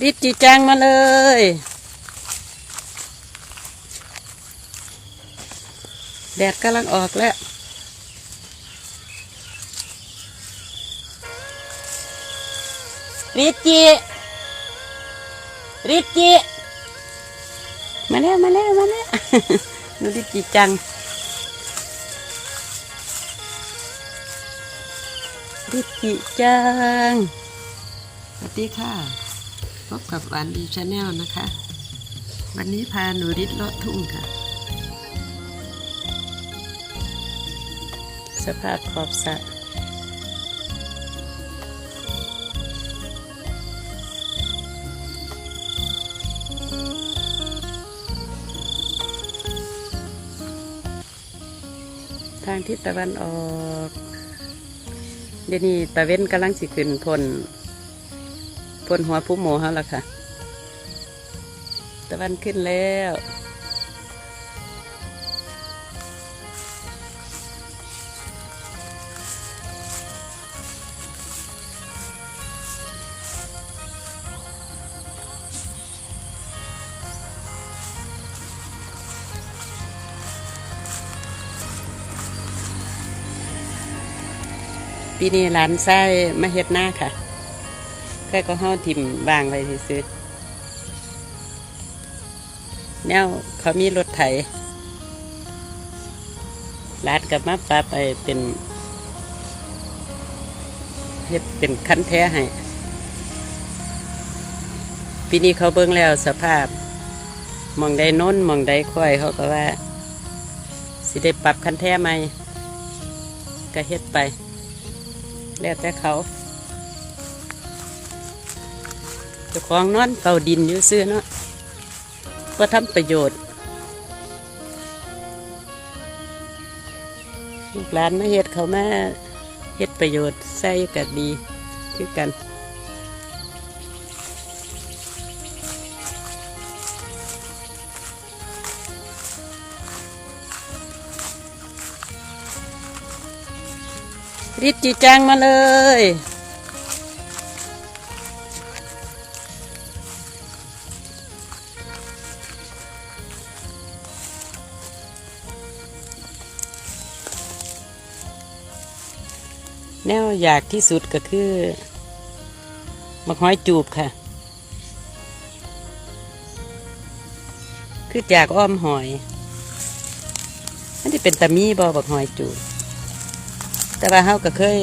รีบจีแจงมาเลย แดดกำลังออกแล้วริจิริจิมาแล้วมาแล้วมาแล้วดูริจิจังริจิจังสวัสดีค่ะ พบกับวันดีชาแนลนะคะ วันนี้พาหนูริดเลาะทุ่งค่ะ สภาพขอบสระทางทิศตะวันออก เดี๋ยวนี้ตะเว้นกำลังสิขึ้นพล พลหัวผู้โมเขาแล้วค่ะ ตะวันขึ้นแล้วปีนี้หลานไส้มาเฮ็ดหน้าค่ะ แค่ก็เฮาถิ่มวางไว้ซื้อแนวเขามีรถไถลานกับมาปลาไปเป็นเฮ็ดเป็นคันแท้ให้ปีนี้เขาเบิ่งแล้วสภาพมองใดโน้นมองใดค่อยเขาก็ว่า สิได้ปรับคันแท้ไหมก็เฮ็ดไป แล้วแต่เขา เจ้าของนอนเฝ้าดินอยู่ซื้อเนาะเพื่อทำประโยชน์ลูกหลานมาเฮ็ดเขามาเฮ็ดประโยชน์ใส่ก็ดีคือกันรีบจีจังมาเลย นวอยากที่สุดก็คือมักห้อยจูบค่ะ คือจากอ้อมหอยมันที่เป็นตะมีบอบักหอยจูบ แต่ว่าเขาก็เคย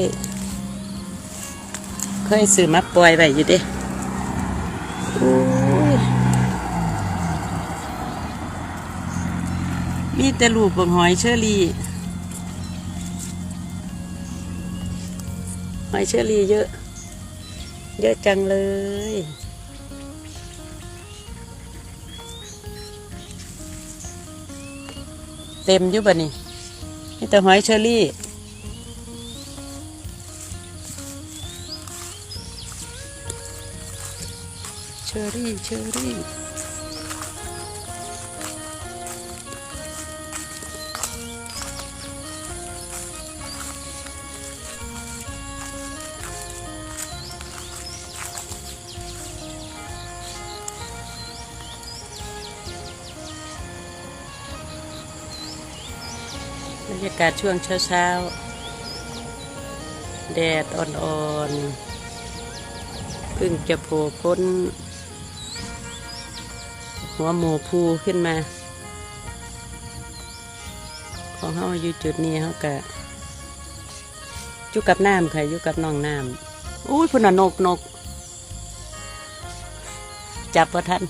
เคยซื้อมาปล่อยไว้อยู่เดิมีแต่ลูกบงหอยเชอรี่ อยเชอรี่เยอะ เยอะจังเลย เต็มอยู่บ่นี่มีแต่หอยเชอรี่เชอรี่เชอรี่ากาศช่วงเช้าๆ แดดอ่อนๆเพิ่งจะโผล่พ้น หัวหมูภูขึ้นมา ของเขาอยู่จุดนี้เขากะอยู่กับน้ำค่ะอยู่กับน้องน้ำอุ้ยพุ่นนกนก จับว่าทัน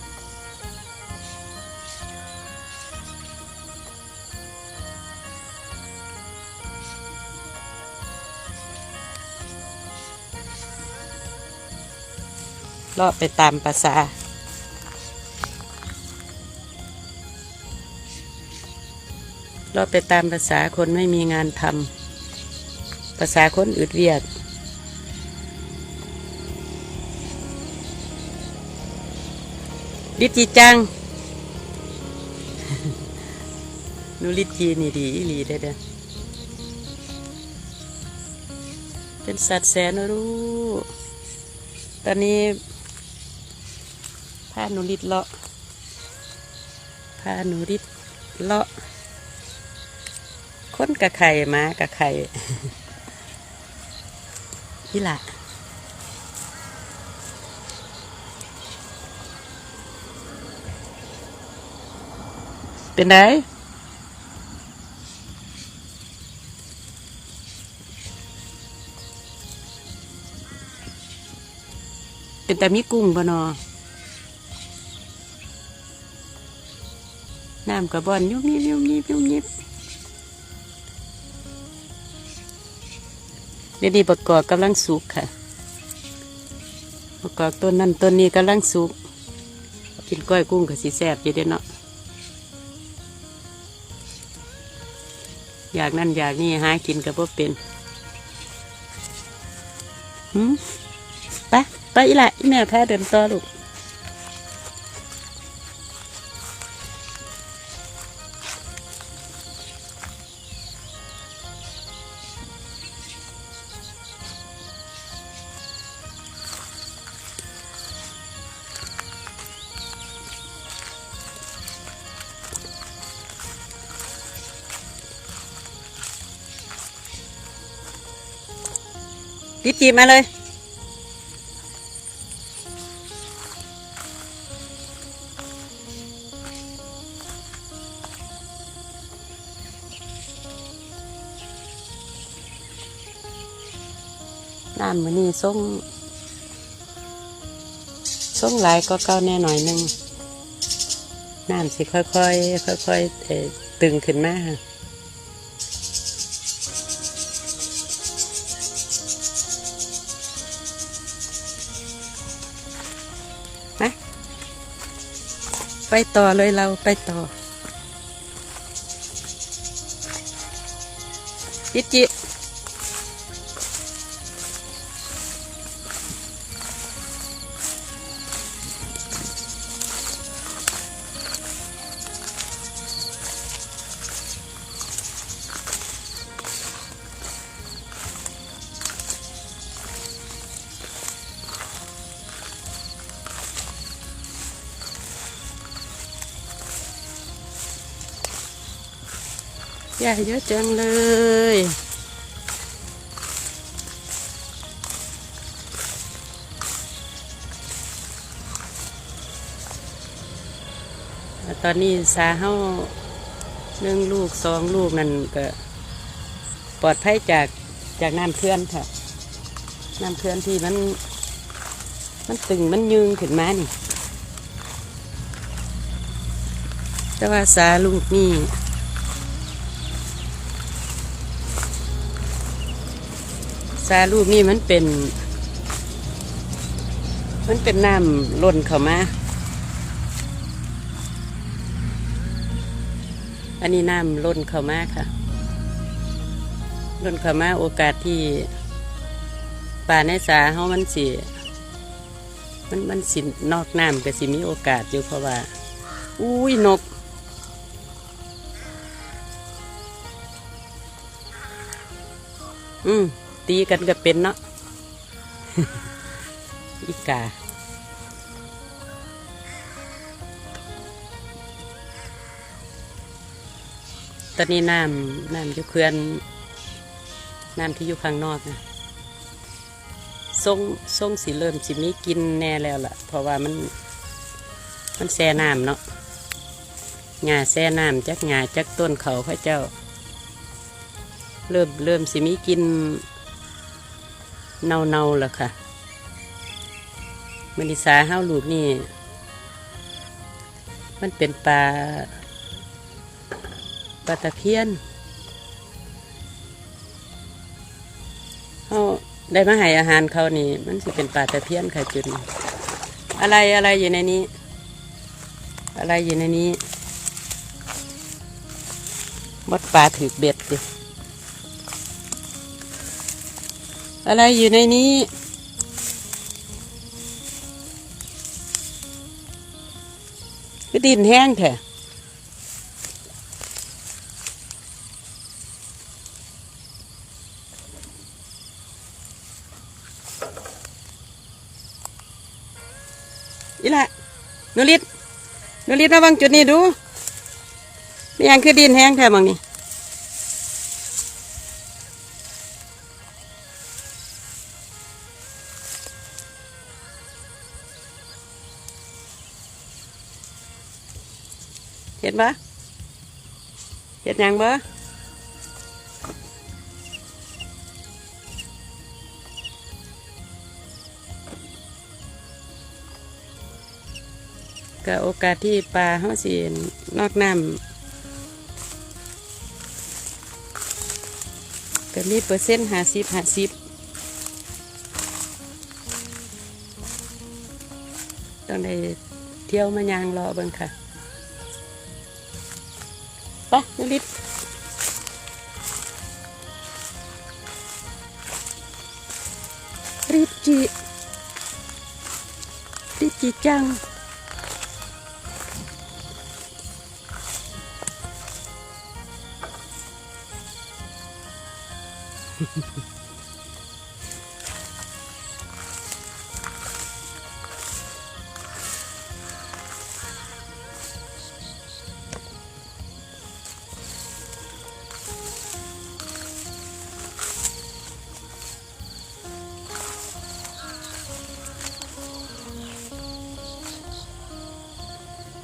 เลาะไปตามภาษาเราไปตามภาษาคนไม่มีงานทำภาษาคนอึดเวียดลิจีจังนูลิจีนี่ดีอีหลีได้เด้อเป็นสัตว์แสนรู้ ตอนนี้าหนูริดเลาะพาหนูริดเลาะค้นกะไข่มากะไข่นี่แหละเป็นไงเป็นแต่มีกุ้งปะนอ น้ำกระบอนยุบยิบยุบยิบยุบยิบเดี๋ยวนี้ประกอบกำลังสุกค่ะ ประกอบต้นนั้นต้นนี้กำลังสุก กินก้อยกุ้งกับสีแซ่บอยู่เด้เนาะอยากนั่นอยากนี่หากินกับพ่เป็นหืมไปไปอีหละอีแม่แพาเดินต่อลูก รีบจีมาเลย น้ำมันนี่ส่งส่งหลายก็เก้าแน่หน่อยนึง น้ำสิค่อยๆค่อยๆตึงขึ้นมาค่ะ ไปต่อเลยเราไปต่อจิ จิยาเยอะจังเลย ตอนนี้สาเฮาหนึ่งลูกสองลูกนั่นก็ ปลอดภัยจากจากน้ำเพื่อนค่ะน้ำเพื่อนที่มัน มันตึงมันยืงขึ้นมานี่ แต่ว่าสาลูกนี่ สาลูกนี่มันเป็น มันเป็นน้ำล้นเข้ามา อันนี้น้ำล้นเข้ามาค่ะ ล้นเข้ามาโอกาสที่ป่าในสาเฮามันสิมันมันสินอกน้ำก็สิมีโอกาสอยู่เพราะว่า อุ้ยนก อืม ตีกันก็เป็นเนาะอีกาตอนนี้น้ำน้ำยู่เขื่อนน้ำที่อยู่ข้างนอกนะทรงทรงสีเริ่มสิมีกินแน่แล้วล่ะ เพราะว่ามัน มันแช่น้ำเนาะงาแช่น้ำจักงาจักต้นเขาพระเจ้า เริ่มเริ่มสิมีกิน เน่าๆแล้วค่ะมนิสาห้าวลูกนี่ มันเป็นปลาปลาตะเพียนเขาได้มาให้อาหารเขานี่ มันสิเป็นปลาตะเพียนค่ะจุดนี้อะไรอะไรอยู่ในนี้ อะไรอยู่ในนี้มดปลาถือเบ็ดดิ อะไรอยู่ในนี้ ก็ดินแห้งแท้อีละนุลิดนุลิดมาบังจุดนี้ดูมีหยังคือดินแห้งแท้บังนี่ เห็นปะเห็นยังบ่ก็โอกาสที่ปลาเขาสินอกน้ำก็มีเปอร์เซ็นต์ห้าสิบห้าสิบต้องได้เที่ยวมายางรอเบิ่งค่ะ ไปนุลิศรีบจีรีบจีจังฮึฮึ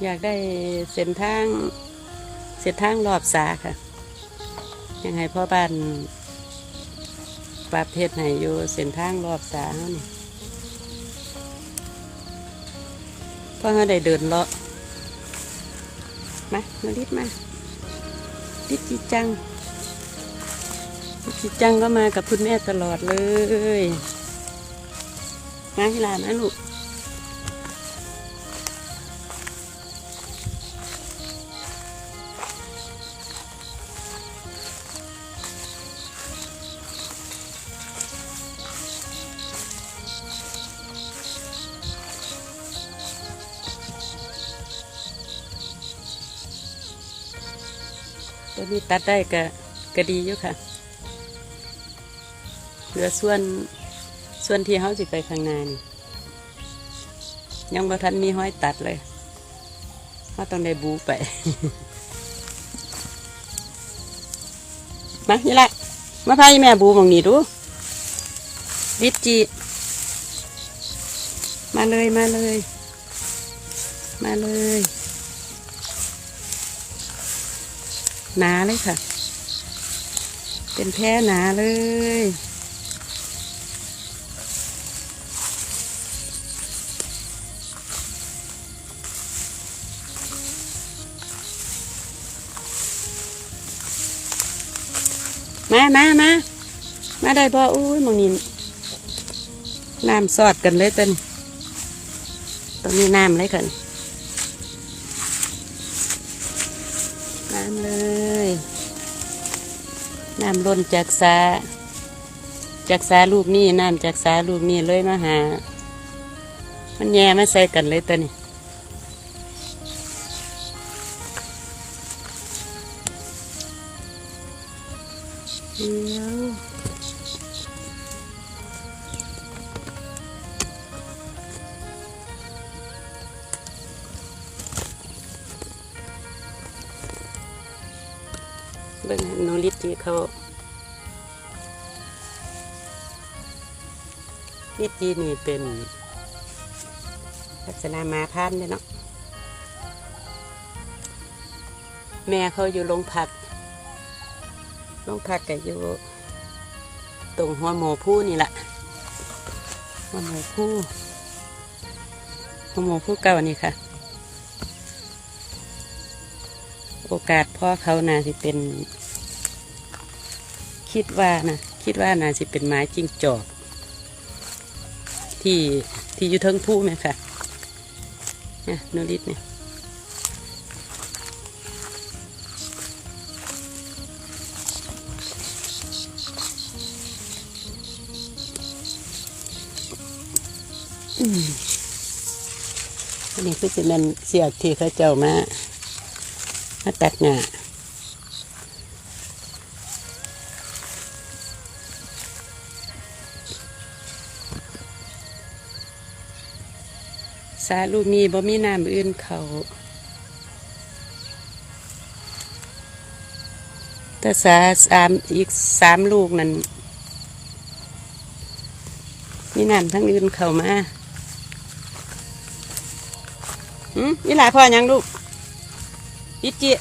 อยากได้เส้นทางเส้นทางรอบสาค่ะ ยังไงพ่อบ้านปรับเพชรให้อยู่เส้นทางรอบสาเนี่พ่อเขาได้เดินเลาะมามาดิดมาดิดจีจังดิดจีจังก็มากับคุณแม่ตลอดเลยมาให้หลานนะลูก ตัดได้ก็ก็ดีอยู่ค่ะเหลือส่วนส่วนที่เขาสิไปข้างหน้านี่ยังบ่ทันมีห้อยตัดเลยเขาต้องได้บูไป มานี่ละมาพายแม่บูมองนี้ดูดิจีมาเลยมาเลย มาเลย หนาเลยค่ะ เป็นแพ้หนาเลย มามามามาได้พออุ้ยมองนี้น้ำสอดกันเลยเต้นตรงนี้น้ำเลยค่ะน้ น้ำล้นจากสาจากสาลูกนี่น้ำจากสาลูกนี่เลยมาหา มันแย่มาใส่กันเลยตัวนี้เดี๋ เบิ่งให้หนูลิตที่เขาลิตจีนี่เป็นลักษณะมาพันเนี่ยเนาะแม่เขาอยู่โรงพักโรงพักก็อยู่ตรงหัวหมูผู้นี่แหละหัวหมูผู้หัวหมูผู้เก่านี่ค่ะ กาสพ่อเขาน่าสิเป็น คิดว่านะคิดว่าน่าสิเป็นไม้จิ้งจอก ที่ที่อยู่เทิงผู้ไหมค่ะเนี่ยนูริดเนี่ยอันนี้คือจะเป็นเสียกที่เขาเจ้ามา มาตัดหญ้าสาลูกนี้บ่มีน้ำอื่นเขาแต่สาสามอีกสามลูกนั่นมีน้ำทั้งอื่นเขามาหืมนี่หลาพ่อยังลูก อิจิ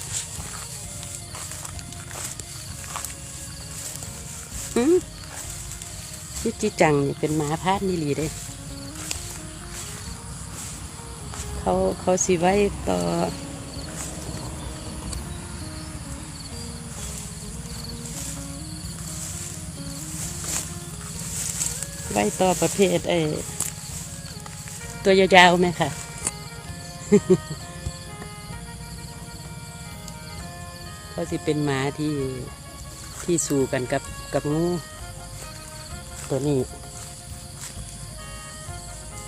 หืมอิจิจังนี่เป็นหมาพาดนี่ลีเด้เขาเขาสิไว้ต่อไว้ต่อประเภทไอ้ตัวยาวๆไหมค่ะ เขาสิเป็นหมาที่ที่สู้กันกับกับงูตัวนี้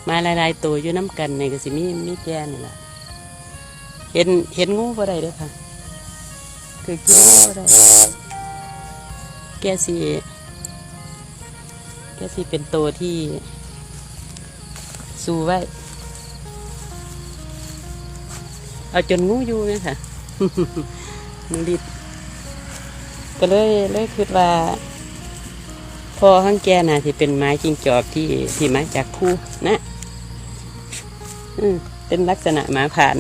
มาหลายๆตัวอยู่น้ำกันในก็สิมีมีแกนี่แหละเห็นเห็นงูบ่ได้เด้อค่ะคือกินงูบ่ได้แกสิแกสิเป็นตัวที่สู้ไว้ เอาจนงูอยู่ไหมค่ะ นุริดก็เลยเลยคิดว่าพอข้างแกน่ะที่เป็นไม้จิงจอกที่ที่มาจากภูนะอืมเป็นลักษณะหมาผ่าน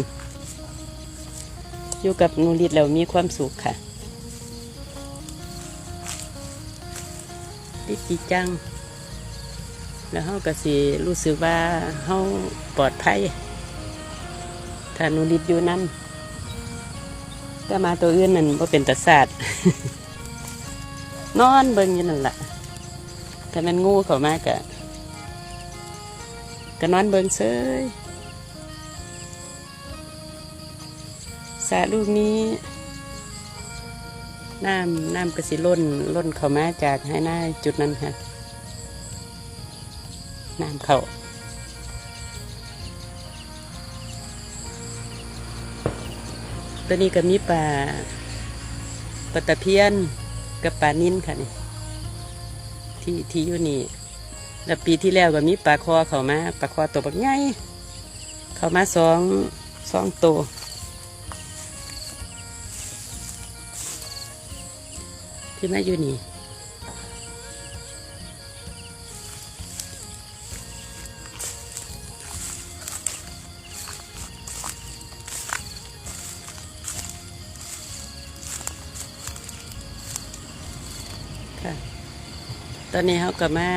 อยู่กับนูริดแล้วมีความสุขค่ะติดจีจัง แล้วเฮาก็สิรู้สึกว่าเฮาปลอดภัยถ้านูริดอยู่นั่น แต่มาตัวอื่นนั่นว่าเป็นตาศาสตร์นอนเบิ่งอยู่นั่นแหละถ้ามันงูเขามากะก็นอนเบิ่งเซยสระลูกนี้น้ำน้ำกระสิล้นล้นเข้ามาจากให้หน้าจุดนั้นค่ะ น้ำเข้า ตัวนี้ก็มีปลาปลาตะเพียนกับปลานิ่นค่ะนี่ที่ที่อยู่นี่แล้วปีที่แล้วก็มีปลาคอเข้ามาปลาคอตัวบักใหญ่เข้ามาสองสองตัวที่มาอยู่นี่ อนนี้เขาก็มา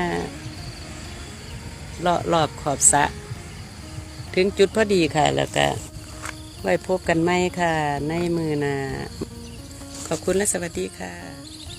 เลาะรอบขอบสะ ถึงจุดพอดีค่ะ แล้วก็ไว้พบกันไหมค่ะ ในมือนาขอบคุณและสวัสดีค่ะ